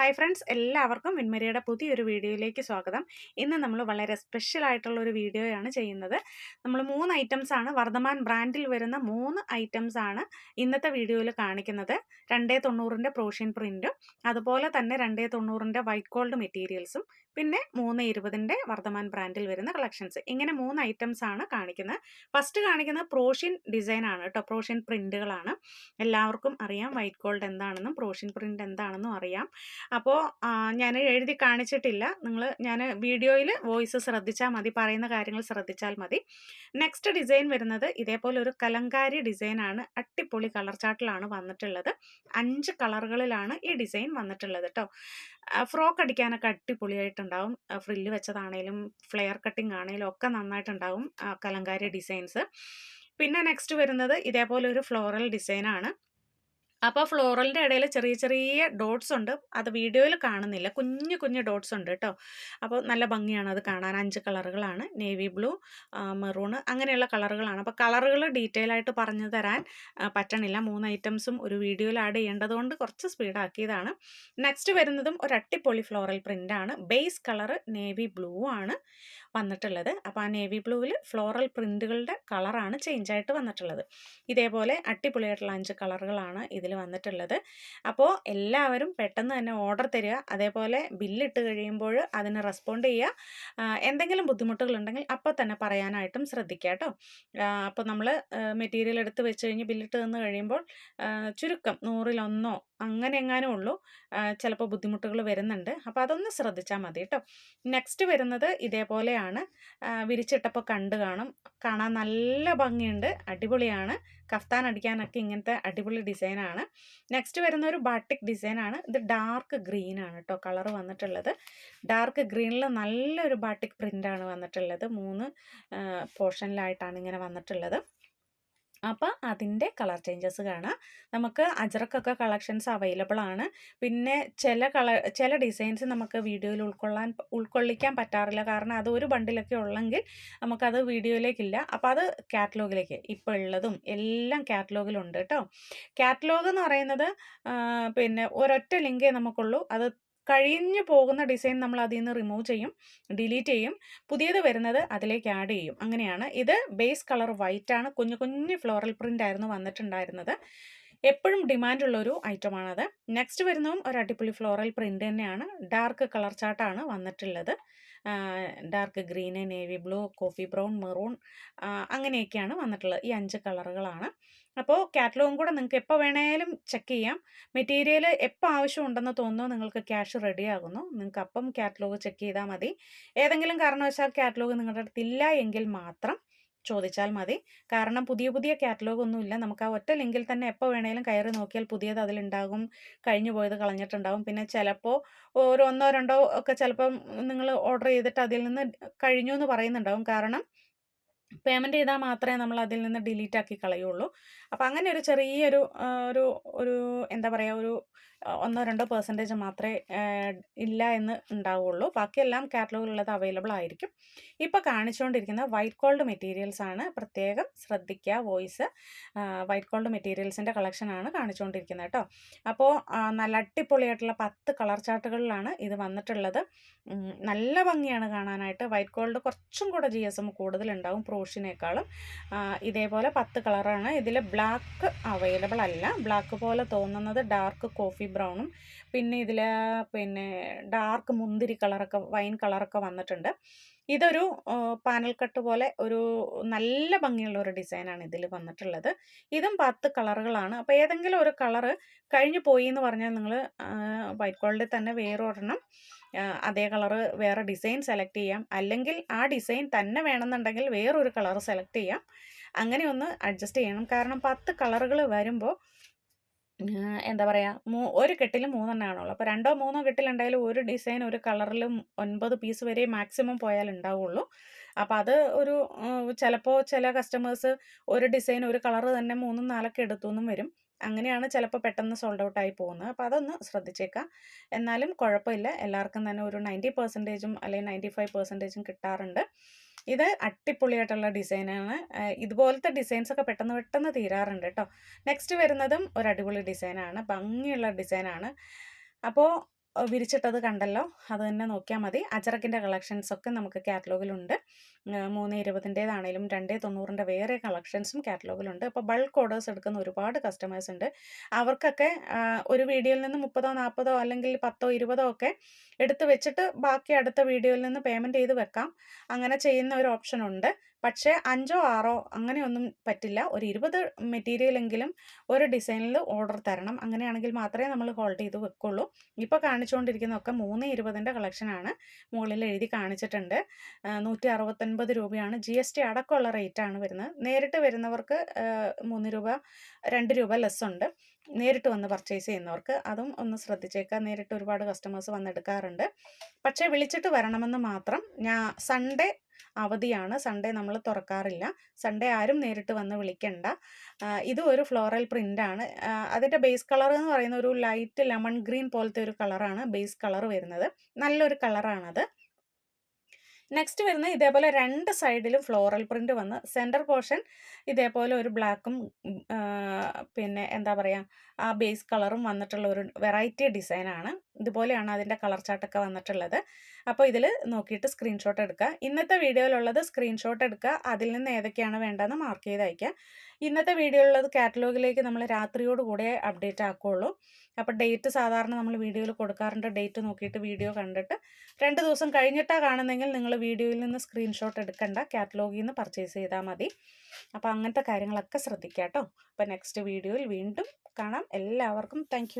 Hi friends എല്ലാവർക്കും വിൻമരിയുടെ പുതിയൊരു വീഡിയോയിലേക്ക് സ്വാഗതം. ഇന്ന് നമ്മൾ വളരെ സ്പെഷ്യൽ ആയിട്ടുള്ള ഒരു വീഡിയോയാണ് ചെയ്യുന്നത്. നമ്മൾ മൂന്ന് ഐറ്റംസ് ആണ് വർദ്ധമാൻ ബ്രാൻഡിൽ വരുന്ന മൂന്ന് ഐറ്റംസ് ആണ് ഇന്നത്തെ വീഡിയോയിൽ കാണിക്കുന്നത്. രണ്ടേ തൊണ്ണൂറിന്റെ പ്രോഷ്യൻ പ്രിന്റും അതുപോലെ തന്നെ രണ്ടേ തൊണ്ണൂറിന്റെ വൈറ്റ് ഗോൾഡ് മെറ്റീരിയൽസും പിന്നെ മൂന്ന് ഇരുപതിന്റെ വർദ്ധമാൻ ബ്രാൻഡിൽ വരുന്ന കളക്ഷൻസ് ഇങ്ങനെ മൂന്ന് ഐറ്റംസ് ആണ് കാണിക്കുന്നത്. ഫസ്റ്റ് കാണിക്കുന്നത് പ്രോഷ്യൻ ഡിസൈൻ ആണ് കേട്ടോ പ്രോഷ്യൻ പ്രിന്റുകളാണ് എല്ലാവർക്കും അറിയാം വൈറ്റ് ഗോൾഡ് എന്താണെന്നും പ്രോഷ്യൻ പ്രിന്റ് എന്താണെന്നും അറിയാം. അപ്പോൾ ഞാൻ എഴുതി കാണിച്ചിട്ടില്ല. നിങ്ങൾ ഞാൻ വീഡിയോയിൽ വോയിസ് ശ്രദ്ധിച്ചാൽ മതി പറയുന്ന കാര്യങ്ങൾ ശ്രദ്ധിച്ചാൽ മതി. നെക്സ്റ്റ് ഡിസൈൻ വരുന്നത് ഇതേപോലെ ഒരു കലങ്കാരി ഡിസൈനാണ് അട്ടിപ്പൊളി കളർ ചാർട്ടിലാണ് വന്നിട്ടുള്ളത്. അഞ്ച് കളറുകളിലാണ് ഈ ഡിസൈൻ വന്നിട്ടുള്ളത് കേട്ടോ ഫ്രോക്ക് അടിക്കാനൊക്കെ അടിപൊളിയായിട്ടുണ്ടാവും. ഫ്രില്ല് വെച്ചതാണേലും ഫ്ലെയർ കട്ടിംഗ് ആണേലും ഒക്കെ നന്നായിട്ടുണ്ടാവും കലങ്കാരി ഡിസൈൻസ് പിന്നെ നെക്സ്റ്റ് വരുന്നത് ഇതേപോലെ ഒരു ഫ്ലോറൽ ഡിസൈനാണ് അപ്പോൾ ഫ്ലോറലിന്റെ ഇടയിൽ ചെറിയ ചെറിയ ഡോട്ട്സ് ഉണ്ട്. അത് വീഡിയോയിൽ കാണുന്നില്ല. കുഞ്ഞു കുഞ്ഞു ഡോട്ട്സ് ഉണ്ട് കേട്ടോ അപ്പോൾ നല്ല ഭംഗിയാണ് അത് കാണാൻ. അഞ്ച് കളറുകളാണ്. നേവി ബ്ലൂ മെറൂൺ അങ്ങനെയുള്ള കളറുകളാണ്. അപ്പോൾ കളറുകൾ ഡീറ്റെയിൽ ആയിട്ട് പറഞ്ഞു തരാൻ പറ്റണില്ല. മൂന്ന് ഐറ്റംസും ഒരു വീഡിയോയിൽ ആഡ് ചെയ്യേണ്ടതുകൊണ്ട് കുറച്ച് സ്പീഡാക്കിയതാണ് നെക്സ്റ്റ് വരുന്നതും ഒരു അട്ടിപ്പൊളി ഫ്ലോറൽ പ്രിന്റാണ് ബേസ് കളറ് നേവി ബ്ലൂ ആണ്. വന്നിട്ടുള്ളത്. അപ്പോൾ ആ നേവി ബ്ലൂവിൽ ഫ്ലോറൽ പ്രിന്റുകളുടെ കളറാണ് ചേഞ്ച് ആയിട്ട് വന്നിട്ടുള്ളത്. ഇതേപോലെ അടിപൊളിയായിട്ടുള്ള അഞ്ച് കളറുകളാണ് ഇതിൽ വന്നിട്ടുള്ളത്. അപ്പോൾ എല്ലാവരും പെട്ടെന്ന് തന്നെ ഓർഡർ തരിക. അതേപോലെ ബില്ലിട്ട് കഴിയുമ്പോൾ അതിന് റെസ്പോണ്ട് ചെയ്യുക. എന്തെങ്കിലും ബുദ്ധിമുട്ടുകളുണ്ടെങ്കിൽ അപ്പോൾ തന്നെ പറയാനായിട്ടും ശ്രദ്ധിക്കുക കേട്ടോ. അപ്പോൾ നമ്മൾ മെറ്റീരിയൽ എടുത്ത് വെച്ച് കഴിഞ്ഞ് ബില്ലിട്ട് തന്നു കഴിയുമ്പോൾ ചുരുക്കം നൂറിലൊന്നോ അങ്ങനെ എങ്ങാനും ഉള്ളൂ ചിലപ്പോൾ ബുദ്ധിമുട്ടുകൾ വരുന്നുണ്ട്. അപ്പോൾ അതൊന്ന് ശ്രദ്ധിച്ചാൽ മതി കേട്ടോ നെക്സ്റ്റ് വരുന്നത് ഇതേപോലെയാണ്. വിരിച്ചിട്ടപ്പോൾ കണ്ട് കാണും. കാണാൻ നല്ല ഭംഗിയുണ്ട്. അടിപൊളിയാണ്. കഫ്താൻ അടിക്കാനൊക്കെ ഇങ്ങനത്തെ അടിപൊളി ഡിസൈനാണ്. നെക്സ്റ്റ് വരുന്ന ഒരു ബാട്ടിക് ഡിസൈനാണ്. ഇത് ഡാർക്ക് ഗ്രീൻ ആണ് കേട്ടോ കളർ വന്നിട്ടുള്ളത്. ഡാർക്ക് ഗ്രീനിൽ നല്ലൊരു ബാട്ടിക് പ്രിന്റാണ് വന്നിട്ടുള്ളത്. മൂന്ന് പോർഷനിലായിട്ടാണ് ഇങ്ങനെ വന്നിട്ടുള്ളത്. അപ്പോൾ അതിന്റെ കളർ ചേഞ്ചസ് കാണാം. നമുക്ക് അജറക്കൊക്കെ കളക്ഷൻസ് അവൈലബിൾ ആണ്. പിന്നെ ചില കളർ ചില ഡിസൈൻസ് നമുക്ക് വീഡിയോയിൽ ഉൾക്കൊള്ളാൻ ഉൾക്കൊള്ളിക്കാൻ പറ്റാറില്ല. കാരണം അത് ഒരു ബണ്ടിലൊക്കെ ഉള്ളെങ്കിൽ നമുക്കത് വീഡിയോയിലേക്കില്ല. അപ്പോൾ അത് കാറ്റലോഗിലേക്ക്. ഇപ്പോൾ ഉള്ളതും എല്ലാം കാറ്റലോഗിലുണ്ട് കേട്ടോ കാറ്റലോഗ് എന്ന് പറയുന്നത് പിന്നെ ഒരൊറ്റ ലിങ്കേ നമുക്കുള്ളൂ. അത് കഴിഞ്ഞു പോകുന്ന ഡിസൈൻ നമ്മൾ അതിൽ നിന്ന് റിമൂവ് ചെയ്യും ഡിലീറ്റ് ചെയ്യും. പുതിയത് വരുന്നത് അതിലേക്ക് ആഡ് ചെയ്യും. അങ്ങനെയാണ്. ഇത് ബേസ് കളർ വൈറ്റ് ആണ് കുഞ്ഞു കുഞ്ഞു ഫ്ലോറൽ പ്രിന്റ് ആയിരുന്നു വന്നിട്ടുണ്ടായിരുന്നത്. എപ്പോഴും ഡിമാൻഡുള്ളൊരു ഐറ്റമാണത്. നെക്സ്റ്റ് വരുന്നതും ഒരു അടിപൊളി ഫ്ലോറൽ പ്രിന്റ് തന്നെയാണ്. ഡാർക്ക് കളർ ചാർട്ടാണ് വന്നിട്ടുള്ളത്. Dark green navy blue coffee brown maroon അങ്ങനെയൊക്കെയാണ് വന്നിട്ടുള്ളത്. ഈ അഞ്ച് കളറുകളാണ്. അപ്പോൾ കാറ്റലോഗും കൂടെ നിങ്ങൾക്ക് എപ്പോൾ വേണേലും ചെക്ക് ചെയ്യാം. മെറ്റീരിയൽ എപ്പോൾ ആവശ്യം ഉണ്ടെന്ന് തോന്നുന്നു നിങ്ങൾക്ക് ക്യാഷ് റെഡി ആകുന്നു നിങ്ങൾക്ക് അപ്പം കാറ്റലോഗ് ചെക്ക് ചെയ്താൽ മതി. ഏതെങ്കിലും കാരണവശാൽ കാറ്റലോഗ് നിങ്ങളുടെ അടുത്തില്ല എങ്കിൽ മാത്രം ചോദിച്ചാൽ മതി. കാരണം പുതിയ പുതിയ കാറ്റലോഗ് ഒന്നുമില്ല നമുക്ക് ആ ഒറ്റ ലിങ്കിൽ തന്നെ എപ്പോൾ വേണേലും കയറി നോക്കിയാൽ പുതിയത് അതിലുണ്ടാകും. കഴിഞ്ഞു പോയത് കളഞ്ഞിട്ടുണ്ടാകും. പിന്നെ ചിലപ്പോൾ ഒരു ഒന്നോ രണ്ടോ ഒക്കെ ചിലപ്പം നിങ്ങൾ ഓർഡർ ചെയ്തിട്ട് അതിൽ നിന്ന് കഴിഞ്ഞു എന്ന് പറയുന്നുണ്ടാവും കാരണം പേയ്മെന്റ് ചെയ്താൽ മാത്രമേ നമ്മൾ അതിൽ നിന്ന് ഡിലീറ്റ് ആക്കി കളയുള്ളൂ. അപ്പോൾ അങ്ങനെ ഒരു ചെറിയൊരു ഒരു ഒരു എന്താ പറയുക ഒരു ഒന്നോ രണ്ടോ പെർസെന്റേജ് മാത്രമേ ഇല്ല എന്ന് ഉണ്ടാവുള്ളൂ. ബാക്കിയെല്ലാം കാറ്റലോഗിലുള്ളത് അവൈലബിൾ ആയിരിക്കും. ഇപ്പോൾ കാണിച്ചുകൊണ്ടിരിക്കുന്ന വൈറ്റ് ഗോൾഡ് മെറ്റീരിയൽസ് ആണ് പ്രത്യേകം ശ്രദ്ധിക്കുക. വോയിസ് വൈറ്റ് ഗോൾഡ് മെറ്റീരിയൽസിന്റെ കളക്ഷനാണ് കാണിച്ചുകൊണ്ടിരിക്കുന്നത് കേട്ടോ. അപ്പോൾ നല്ല അടിപൊളിയായിട്ടുള്ള പത്ത് കളർ ചാർട്ടുകളിലാണ് ഇത് വന്നിട്ടുള്ളത്. നല്ല ഭംഗിയാണ് കാണാനായിട്ട്. വൈറ്റ് ഗോൾഡ് കുറച്ചും കൂടെ ജി എസ് എം കൂടുതലുണ്ടാവും പ്രോഷിനേക്കാളും. ഇതേപോലെ പത്ത് കളറാണ് ഇതിൽ ബ്ലാക്ക് അവൈലബിൾ അല്ല. ബ്ലാക്ക് പോലെ തോന്നുന്നത് ഡാർക്ക് കോഫി ബ്രൗണും. പിന്നെ ഇതിൽ പിന്നെ ഡാർക്ക് മുന്തിരി കളറൊക്കെ വൈൻ കളറൊക്കെ വന്നിട്ടുണ്ട്. ഇതൊരു പാനൽ കട്ട് പോലെ ഒരു നല്ല ഭംഗിയുള്ള ഒരു ഡിസൈനാണ് ഇതിൽ വന്നിട്ടുള്ളത്. ഇതും പത്ത് കളറുകളാണ്. അപ്പോൾ ഏതെങ്കിലും ഒരു കളറ് കഴിഞ്ഞു പോയി എന്ന് പറഞ്ഞാൽ നിങ്ങൾ വൈറ്റ് ഗോൾഡിൽ തന്നെ വേറെ ഒരെണ്ണം അതേ കളറ് വേറെ ഡിസൈൻ സെലക്ട് ചെയ്യാം. അല്ലെങ്കിൽ ആ ഡിസൈൻ തന്നെ വേണമെന്നുണ്ടെങ്കിൽ വേറൊരു കളർ സെലക്ട് ചെയ്യാം. അങ്ങനെ ഒന്ന് അഡ്ജസ്റ്റ് ചെയ്യണം. കാരണം പത്ത് കളറുകൾ വരുമ്പോൾ എന്താ പറയുക മൂ ഒരു കെട്ടിൽ മൂന്നെണ്ണമാണുള്ളൂ അപ്പോൾ രണ്ടോ മൂന്നോ കെട്ടിലുണ്ടായാലും ഒരു ഡിസൈൻ ഒരു കളറിലും ഒൻപത് പീസ് വരെ മാക്സിമം പോയാൽ ഉണ്ടാവുള്ളൂ. അപ്പോൾ അത് ഒരു ചിലപ്പോൾ ചില കസ്റ്റമേഴ്സ് ഒരു ഡിസൈൻ ഒരു കളർ തന്നെ മൂന്നും നാലൊക്കെ എടുത്തു എന്നും വരും. അങ്ങനെയാണ് ചിലപ്പോൾ പെട്ടെന്ന് സോൾഡ് ഔട്ട് ആയി പോകുന്നത്. അപ്പോൾ അതൊന്ന് ശ്രദ്ധിച്ചേക്കാം. എന്നാലും കുഴപ്പമില്ല. എല്ലാവർക്കും തന്നെ ഒരു നയന്റി പെർസെന്റേജും അല്ലെങ്കിൽ നയന്റി ഫൈവ് പെർസെന്റേജും കിട്ടാറുണ്ട്. ഇത് അട്ടിപ്പൊളിയായിട്ടുള്ള ഡിസൈനാണ്. ഇതുപോലത്തെ ഡിസൈൻസ് ഒക്കെ പെട്ടെന്ന് പെട്ടെന്ന് തീരാറുണ്ട് കേട്ടോ നെക്സ്റ്റ് വരുന്നതും ഒരു അടിപൊളി ഡിസൈനാണ്. ഭംഗിയുള്ള ഡിസൈനാണ്. അപ്പോൾ വിരിച്ചിട്ടത് കണ്ടല്ലോ. അത് തന്നെ നോക്കിയാൽ മതി. അജറക്കിന്റെ കളക്ഷൻസൊക്കെ നമുക്ക് കാറ്റലോഗിലുണ്ട് മൂന്ന് ഇരുപതിന്റേതാണേലും രണ്ടേ തൊണ്ണൂറിന്റെ വേറെ കളക്ഷൻസും കാറ്റലോഗിലുണ്ട് അപ്പോൾ ബൾക്ക് ഓർഡേഴ്സ് എടുക്കുന്ന ഒരുപാട് കസ്റ്റമേഴ്സ് ഉണ്ട്. അവർക്കൊക്കെ ഒരു വീഡിയോയിൽ നിന്ന് മുപ്പതോ നാൽപ്പതോ അല്ലെങ്കിൽ പത്തോ ഇരുപതോ ഒക്കെ എടുത്ത് വെച്ചിട്ട് ബാക്കി അടുത്ത വീഡിയോയിൽ നിന്ന് പേയ്മെന്റ് ചെയ്ത് വെക്കാം. അങ്ങനെ ചെയ്യുന്ന ഒരു ഓപ്ഷൻ ഉണ്ട്. പക്ഷേ അഞ്ചോ ആറോ അങ്ങനെയൊന്നും പറ്റില്ല. ഒരു ഇരുപത് മെറ്റീരിയലെങ്കിലും ഒരു ഡിസൈനിൽ ഓർഡർ തരണം. അങ്ങനെയാണെങ്കിൽ മാത്രമേ നമ്മൾ ഹോൾഡ് ചെയ്ത് വെക്കുള്ളൂ. ഇപ്പോൾ കാണിച്ചുകൊണ്ടിരിക്കുന്നതൊക്കെ മൂന്ന് ഇരുപതിന്റെ കളക്ഷനാണ്. മുകളിൽ എഴുതി കാണിച്ചിട്ടുണ്ട്. നൂറ്റി അറുപത്തൊൻപത് രൂപയാണ്. ജി എസ് ടി അടക്കമുള്ള റേറ്റാണ് വരുന്നത്. നേരിട്ട് വരുന്നവർക്ക് മൂന്ന് രൂപ രണ്ട് രൂപ ലെസ് ഉണ്ട്. നേരിട്ട് വന്ന് പർച്ചേസ് ചെയ്യുന്നവർക്ക് അതും ഒന്ന് ശ്രദ്ധിച്ചേക്കുക. നേരിട്ട് ഒരുപാട് കസ്റ്റമേഴ്സ് വന്നെടുക്കാറുണ്ട് പക്ഷേ വിളിച്ചിട്ട് വരണമെന്ന് മാത്രം ഞാൻ സൺഡേ അവധിയാണ്. സൺഡേ നമ്മൾ തുറക്കാറില്ല. സൺഡേ ആരും നേരിട്ട് വന്ന് വിളിക്കണ്ട. ഇത് ഒരു ഫ്ലോറൽ പ്രിന്റാണ് അതിന്റെ ബേസ് കളർ എന്ന് പറയുന്ന ഒരു ലൈറ്റ് ലെമൺ ഗ്രീൻ പോലത്തെ ഒരു കളറാണ് ബേസ് കളർ വരുന്നത്. നല്ലൊരു കളറാണത്. നെക്സ്റ്റ് വരുന്ന ഇതേപോലെ രണ്ട് സൈഡിലും ഫ്ലോറൽ പ്രിന്റ് വന്ന് സെന്റർ പോർഷൻ ഇതേപോലെ ഒരു ബ്ലാക്കും പിന്നെ എന്താ പറയുക ആ ബേസ് കളറും വന്നിട്ടുള്ള ഒരു വെറൈറ്റി ഡിസൈനാണ് ഇതുപോലെയാണ് അതിന്റെ കളർ ചാർട്ടൊക്കെ വന്നിട്ടുള്ളത്. അപ്പോൾ ഇതിൽ നോക്കിയിട്ട് സ്ക്രീൻഷോട്ട് എടുക്കുക. ഇന്നത്തെ വീഡിയോയിലുള്ളത് സ്ക്രീൻഷോട്ട് എടുക്കുക. അതിൽ നിന്ന് ഏതൊക്കെയാണ് വേണ്ടതെന്ന് മാർക്ക് ചെയ്ത് അയക്കുക ഇന്നത്തെ വീഡിയോയിലുള്ളത് കാറ്റലോഗിലേക്ക് നമ്മൾ രാത്രിയോടുകൂടെ അപ്ഡേറ്റ് ആക്കുകയുള്ളൂ. അപ്പോൾ ഡേറ്റ് സാധാരണ നമ്മൾ വീഡിയോയിൽ കൊടുക്കാറുണ്ട്. ഡേറ്റ് നോക്കിയിട്ട് വീഡിയോ കണ്ടിട്ട് രണ്ട് ദിവസം കഴിഞ്ഞിട്ടാണ് കാണുന്നതെങ്കിൽ നിങ്ങൾ വീഡിയോയിൽ നിന്ന് സ്ക്രീൻഷോട്ട് എടുക്കണ്ട. കാറ്റലോഗിൽ നിന്ന് പർച്ചേസ് ചെയ്താൽ മതി. അപ്പോൾ അങ്ങനത്തെ കാര്യങ്ങളൊക്കെ ശ്രദ്ധിക്കാം കേട്ടോ അപ്പോൾ നെക്സ്റ്റ് വീഡിയോയിൽ വീണ്ടും കാണാം. എല്ലാവർക്കും താങ്ക്